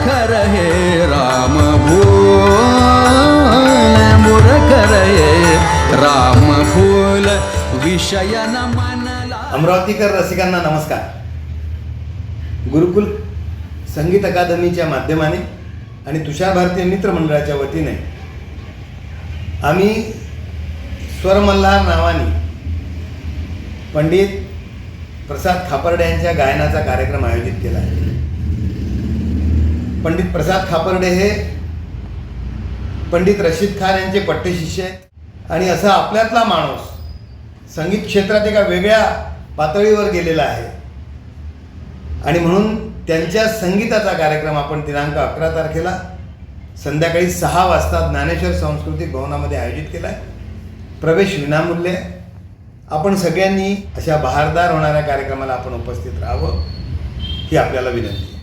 खर हे राम भूल मुरकर हे राम भूल. विषय न मनला अमरावतीकर रसिकांना नमस्कार. गुरुकुल संगीत अकादमीच्या माध्यमाने आणि तुषार भारतीय मित्र मंडळाच्या वतीने आम्ही स्वरमल्हार नावाने पंडित प्रसाद खापर्डे यांच्या गायनाचा कार्यक्रम आयोजित केला आहे. पंडित प्रसाद खापर्डे हे पंडित रशीद खान यांचे पट्टशिष्य आहेत. आणि असा आपल्यातला माणूस संगीत क्षेत्रात एका वेगळ्या पातळीवर गेलेला आहे. आणि म्हणून त्यांच्या संगीताचा कार्यक्रम आपण दिनांक अकरा तारखेला संध्याकाळी सहा वाजता ज्ञानेश्वर सांस्कृतिक भवनामध्ये आयोजित केला आहे प्रवेश विनामूल्य आपण सगळ्यांनी अशा बहारदार होणाऱ्या कार्यक्रमाला आपण उपस्थित राहावं ही आपल्याला विनंती